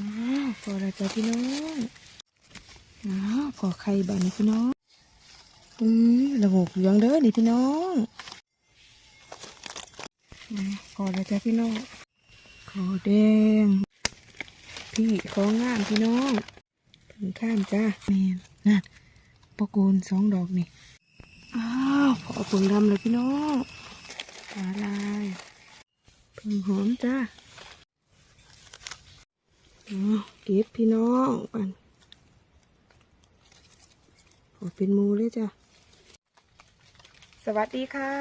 อ้าวพอแล้วจ้ะพี่น้องอ้าวพอไข่บานนี่พี่น้องอือระบบเหลืองเด้อนี่พี่น้องอ่าพอแล้วจ้ะพี่น้องขอแดง พี่ของงามพี่น้อง ถึงข้ามจ้าแมนนั่นปะโกนสองดอกนี่อ้าวพอเพิ่งดำเลยพี่น้องหาลายพิ่งหอมจ้า เก็บพี่น้องอันพอเป็นหมูเลยจ้ะ สวัสดีค่ะ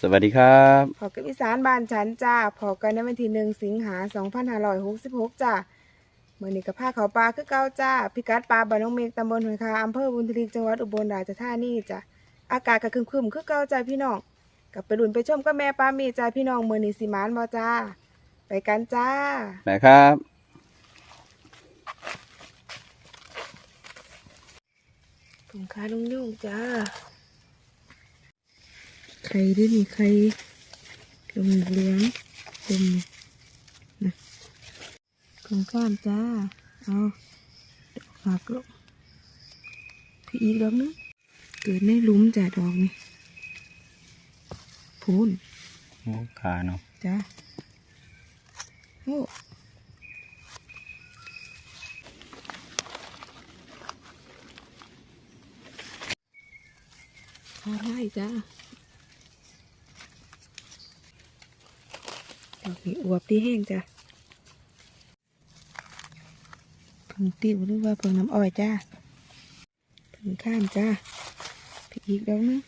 สวัสดีครับพอกับอีสานบ้านฉันจ้าพอกันในวันที่หนึ่งสิงหาสองพันห้าร้อยหกสิบหกจ้าเมื่อนี้กับผ้าเขาวปลาคือเก้าจ้า พิกัดปลาบ้านน้องเมฆตำบลหอยคาอำเภอบุญทลีจังหวัดอุบลราชธานีจ้ะ อากาศก็ครึมๆคือเก้าจ้าพี่น้องกับไปลุ่นไปชมกับแม่ปลามีจ้าพี่น้องเมื่อนี้สิมานบ่จ้า ไปกันจ้าไหนครับ ถุงค้าลุงยุ่งจ้า ไข่ด้วยนี่ไข่ลงเหลืองลมนะถุงข้ามจ้า เอาดอกหักลงพี่อีกดอกนึงเกิดในหลุมจ้าดอกนี่พูนโอ้ขาเนาะจ้าโอ้ ข้าไล่จ้าดอกนี้อวบที่แห้งจ้ะผงติวหรือว่าผงน้ำอ้อยจ้าผงข้ามจ้าพี่อีกดอกนึง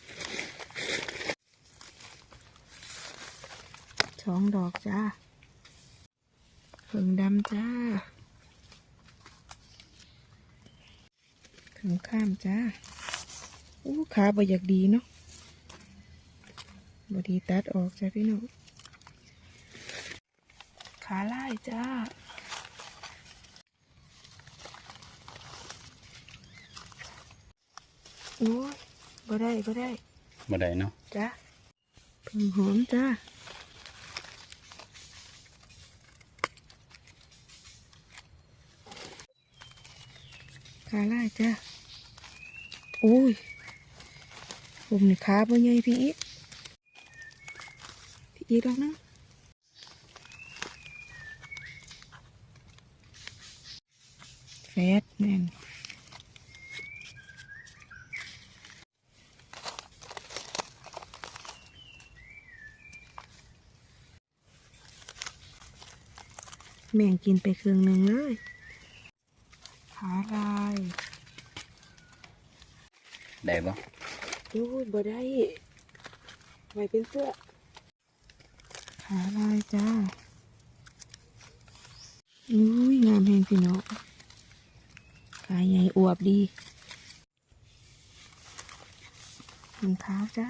สองดอกจ้าผงดำจ้าผงข้ามจ้า อู้ขาบ่อยากดีเนาะบดีตัดออกจ้าพี่น้องขาไล่จ้าโอ้ยบ่ได้บ่ได้บ่ได้เนาะจ้าผงหอมจ้าขาไล่จ้าโอ้ย ผมนี่ขาบ่ใหญ่พี่อีกพี่อีกแล้วนะแฟดแน่นแม่งกินไปครึ่งหนึ่งเลยขาลาย ได้บ่ ดูบ่ได้ไว้เป็นเสื้อขาลายจ้าอุ้ยงามแหงพี่น้องขาใหญ่อวบดีรองเท้าจ้า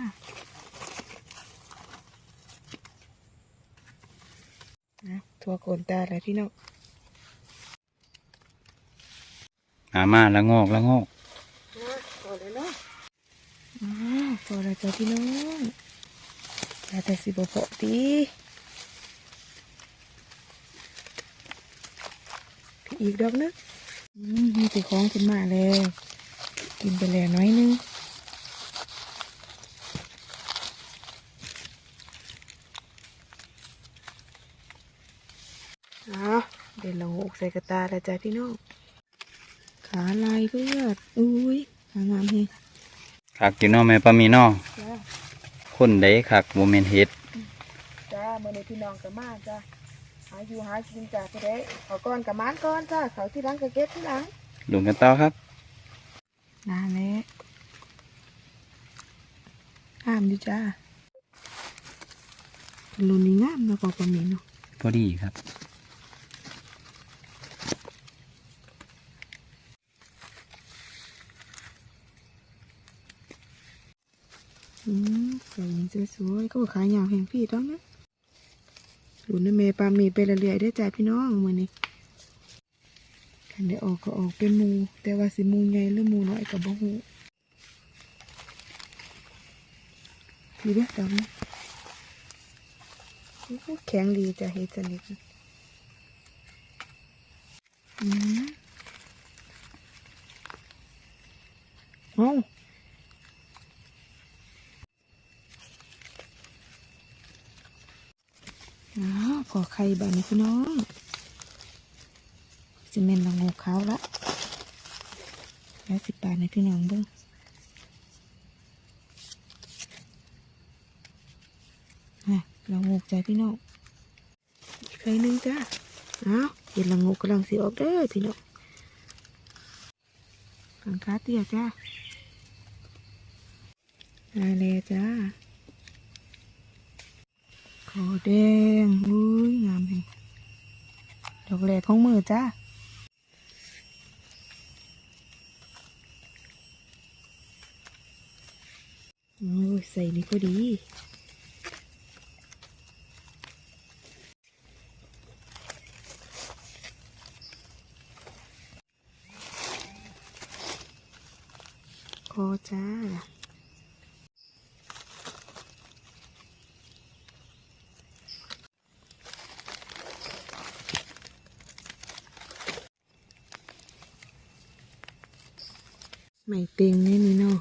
นะทัวโขนตาแล้วพี่น้องหามาละงอกละงอก พอแล้วเนาะ อ้าวพอแล้วจ้ะพี่น้องแล้วแต่สิบพอดีพี่อีกดอกนึงอืมมีแต่ของขึ้นมาแล้วกินไปแล้วน้อยนึงเอาเดี๋ยวเราหกใส่กระตาแล้วจ้ะพี่น้อง ขาลายเลือดอุ้ยขางามเฮ งคักอยู่เนาะแม่ปลามีเนาะจ้าคนใดคักบ่แม่นเฮ็ดจ้าเมื่อในพี่น้องกับมาจ้าหาอยู่หากินจ้าไปได้ขอก่อนกับมานก่อนจ้าเขาที่หลังกับเก็บที่หลังลุงกันต่อครับนานแล้วงามอยู่จ้าลุนนี่งามเนาะกว่าปลาหมีเนาะพอดีครับ อืมใส่ยิงสวยๆเขาขายยาวแห่งพี่ต้องนะหลุนเมปลาหมีไปเรื่อยๆได้อจ้าพี่น้องมือนี้คันได้ออกก็ออกเป็นมู แต่ว่าสิมูใหญ่หรือมูน้อยกับบ่ฮู้ดีเด้อดอกนี้แข็งดีจ้ะเฮ็ดสนิทอืมเอา อ้าวขอไข่บานี้พี่น้องจะเมนละงูขาวละแล้วสิบบาทในพี่น้องเบิ้งอะละงูใจพี่น้องไข่หนึงจ้าอ้าวเห็นละงูกำลังสีออกเด้อพี่น้องกังขาเตี้ยจ้าได้เลยจ้า อแดงอุ้ยงามแห่งดอกแหลกของมือจ้าโอ้ยใส่นี่ก็ดีขอจ้า ไม่เต็งแน่นี่เนาะ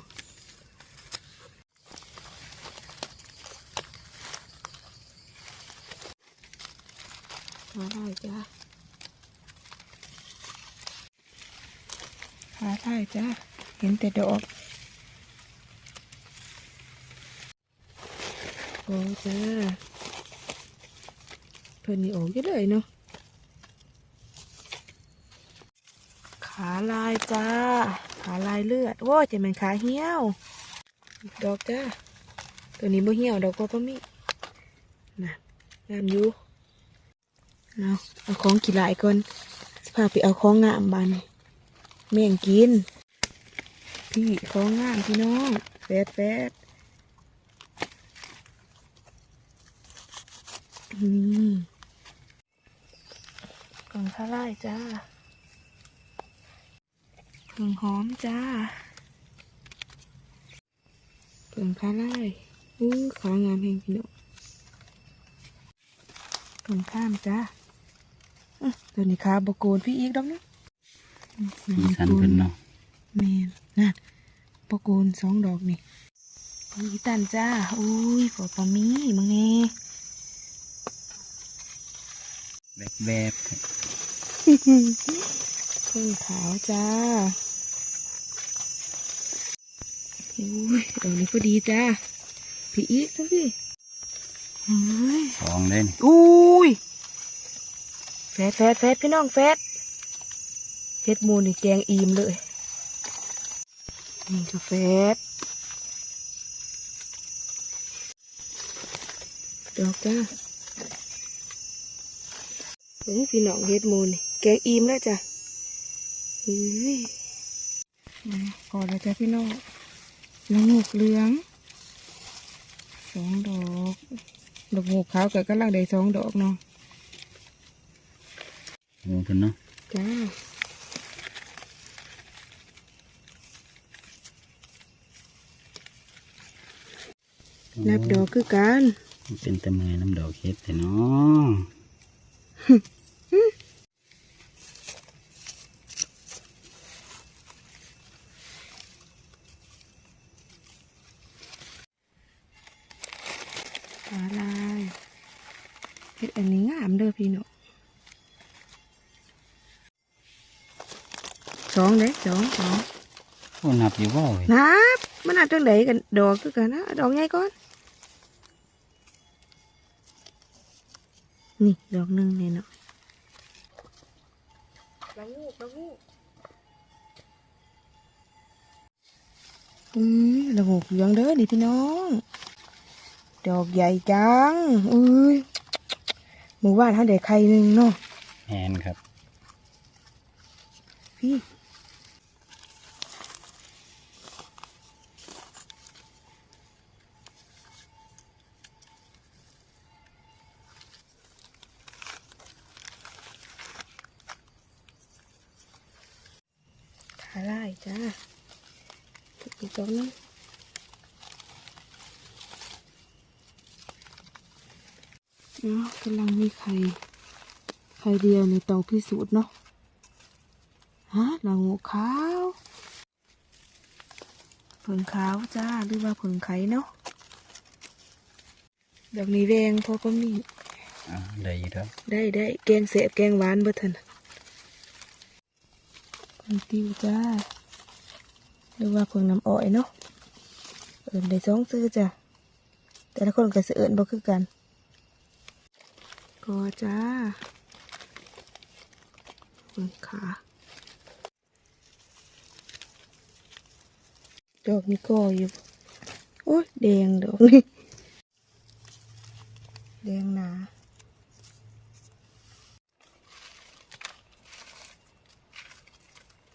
หาได้จ้าหาได้จ้าเห็นแต่ดอกโอ้จ้าเพิ่นนี่ออกเยอะเลยเนาะ ขาลายจ้า ขาลายเลือดโว้ยจะเป็นขาเหี่ยว ดอกจ้า ตัวนี้บ่เหี่ยวดอกก็พ่อมีนะงามอยู่เอาเอาของกี่ลายก่อนพาไปเอาของงามบานแม่งกิน พี่ของงามพี่น้องแฟดแฟดอืมกองข้าไล่จ้า ผึ่งหอมจ้าผึ่งคาไล่อู้ขางามแห่งพี่น้องผึ่งข้ามจ้าอื้อตัวนี้ขาบโกนพี่อีกดอกนะสีสันเพิ่นเนาะแมนนั่นบโกนสองดอกนี่อีตันจ้า อุ้ยปอปามีมึงเน่แวบแวบครับผึ่งขาวจ้า อุ้ยดอกนี้พอดีจ้าพี่อีกทั้งพี่เฮ้ยสองเล่นอุ้ยแฟดแฟดแฟดพี่น้องแฟดเฮ็ดหมูนี่แกงอิ่มเลยนี่ก็แฟดดอกจ้าเฮ้ยพี่น้องเฮ็ดหมูนี่แกงอิ่มแล้วจ้ะเฮ้ยมาก่อนแล้วจ้ะพี่น้อง ละงกเหลืองสองดอกดอกงูขาวก็กำลังได้สองดอกเนาะโอ้เพิ่นเนาะจ้านับดอกคือกันมันเป็นตะเมยน้ำดอกเฮ็ดแต่เนาะ ขาลายเฮ็ดอันนี้งาม เด้อพี่น้องสองเด้สองสองโอ้นับอยู่บ่เว้ยนับมันนับจังไดกันดอกคือกันนะเอาดอกใหญ่ก่อนนี่ดอกหนึ่งนี่เนาะละงูละงูอือละงูเหลืองเด้อนี่พี่น้อง ดอกใหญ่จังอุ้ย หมู่บ้านท่านเด็กใครหนึ่งเนาะแมนครับ พี่ขาไล่จ้าอีกตรงนึง เนาะกำลังมีไข่ไข่เดียวในเตาพิสูจน์เนาะฮะหลังงูขาวเผิงขาวจ้าหรือว่าเผิงไข่เนาะดอกนี้แดงพอก็มีอ่าได้อยู่แล้วได้ได้แกงเสบแกงหวานเบ่ทันมันติวจ้าหรือว่าเพิ่งน้ำอ้อยเนาะเอินได้สองซื้อจ้ะแต่ละคนก็สิเอินบ่คือกัน ก็จ้าเบิ่งขาดอกนี้ก็อยู่ โอ้ยแดงดอกนี้แดงหนา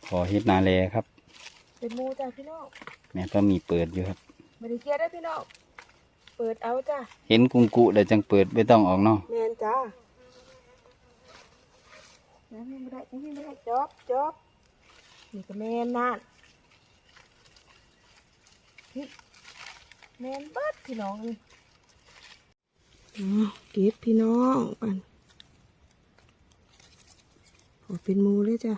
ขอเฮ็ดนาแลครับ เป็นหมูจ้าพี่น้องแม่ก็มีเปิดอยู่ครับ ไม่ได้เกลียดได้อพี่น้อง เปิดเอาจ้าเห็นกุงกุแล้วจังเปิดไม่ต้องออกเนาะแมนจ้าน้ำไม่ได้น้ำไม่ได้จอบจอบนี่ก็แมนนั่นพี่แมนเบิดพี่น้องเลยอ๋อเก็บพี่น้องปันโอ้เป็นหมูเลยจ้ะ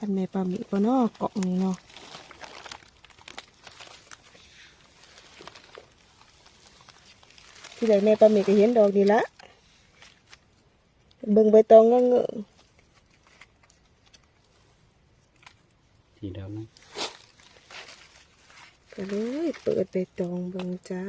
ท่านแม่ปลาหมีปะเนาะเกาะนี่เนาะที่ไหนแม่ปลาหมีก็เห็นดอกนี่ละเบิ่งใบตองเงเงอะทีเดียวนะก็เลยเปิดใบตองเบิ่งจ้า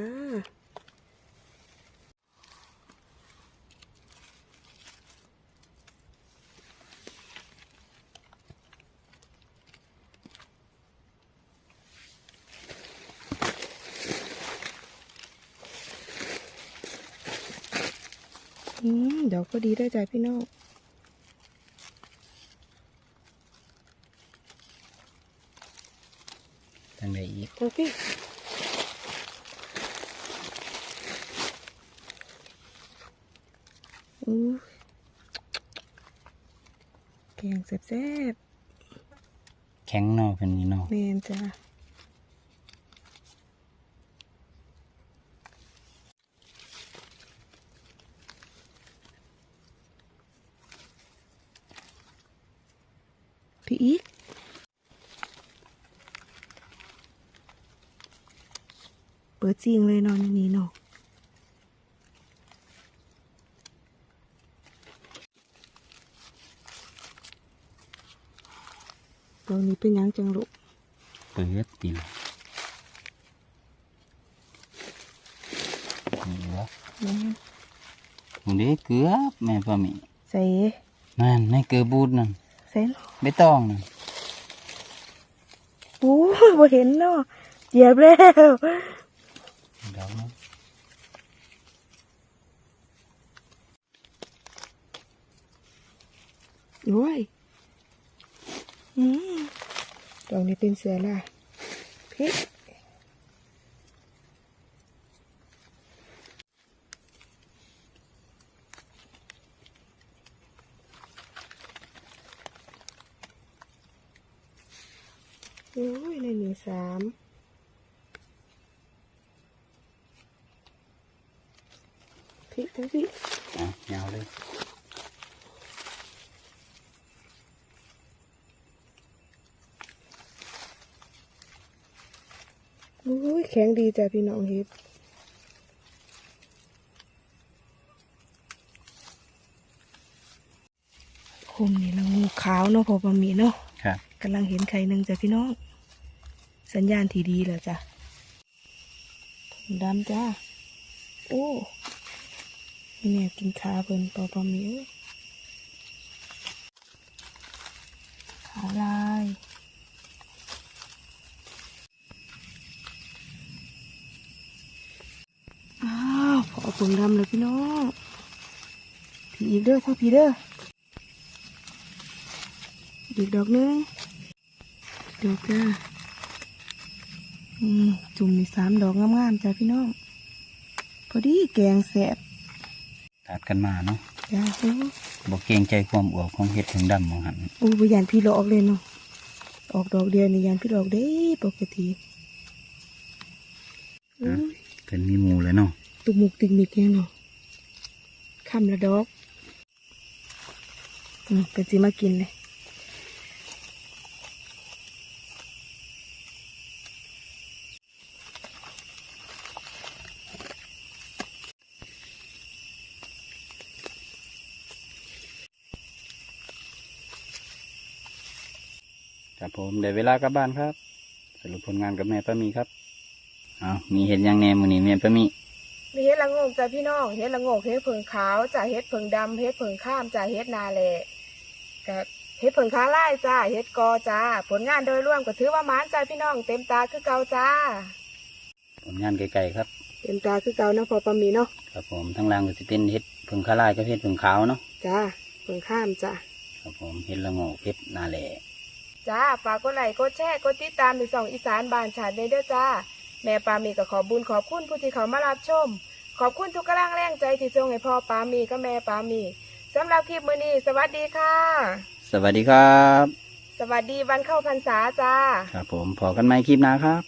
ยวก็ดีได้ใจพี่น้องจังได้อีกเธอพี่อู้แกงแซ่บแข็งเนาะเป็นนี้เนาะๆแมนจ้าพี่อีก เปิดจริงเลยนอนนี้เนาะตรงนี้เป็นยังจังลูกเปิดตีนนี่วะแม่หมูเด้เกือบแม่ปลาหมีใส่นั่นในเกือบูดนั่นใส่เนาะไม่ต้องนั่นโอ้ยบ่เห็นเนาะเหยียบแล้ว ดี๋ยวนะโอ้ยอืมตรงนี้เป็นเสือล่ะพี่โอ้ยในหนึ่งสาม พี่ทั้งพี่อะยาวเลยโอ้ยแข็งดีจ้ะพี่น้องเฮ็ดคมนี่ละงูขาวเนาะพอประมีเนาะครับกำลังเห็นไข่หนึ่งจ้ะพี่น้อง สัญญาณที่ดีแล้วจ้ะถุงดำจ้า โอ้นี่ แม่กินขาเพิ่นปอปอมีเอ้ยขาลายอ้าวพอถุงดำเลยพี่น้องผีอีกเด้อเท่าผีเด้ออีกดอกหนึงดอกจ้าจุ่มนี่สามดอกงามๆจ้าพี่น้อง พอดีแกงแสบ ตัดกันมาเนาะจ้าโอ้บอกเกรงใจความอวบของเห็ดถึงดำมองหันโอ้บยานพี่หลอกเลยเนาะออกดอกเดียวนี่ยานพี่หลอกได้ปกติอุ้ยเป็นมีหมูเลยเนาะตุกมุกติกมิกแห้งเนาะคำละดอกอืมเป็นสิมากินเลย ครับผมได้เวลากลับบ้านครับ สรุปผลงานกับแม่ป้ามีครับเอามีเห็นยังแหน่มือนี้แม่ป้ามี มีเฮ็ดละโงกจ้ะพี่น้องเฮ็ดละโงกเฮ็ดเผิงขาวจ้ะเฮ็ดเผิงดำเฮ็ดเผิงข้ามจ้ะเฮ็ดนาแหละกับเฮ็ดเผิงขาลายจ้าเฮ็ดกอจ้าผลงานโดยรวมก็ถือว่าหมานจ้าพี่น้องเต็มตาคือเก่าจ้า ผลงานไกลๆครับ เต็มตาคือเก่าเนาะพอปามีเนาะครับผมทั้งล่างก็จะเป็นเห็ดผึ่งข้าลายกับเห็ดผึ่งขาวเนาะจ้าเผิงข้ามจ้าครับผมเห็ดละโงกเห็ดนาแหล่ จ้าฝากกดไลค์กดแชร์กดติดตามในสองอีสานบ้านชาติเด้อจ้า แม่ปามีก็ขอบุญขอบคุณผู้ที่เขามารับชม ขอบคุณทุกกำลังแรงใจที่ส่งให้พ่อปามีกับแม่ปามีสำหรับคลิปมื้อนี้สวัสดีค่ะ สวัสดีครับ สวัสดีวันเข้าพรรษาจ้า ครับผมพอกันไหมคลิปหน้าครับ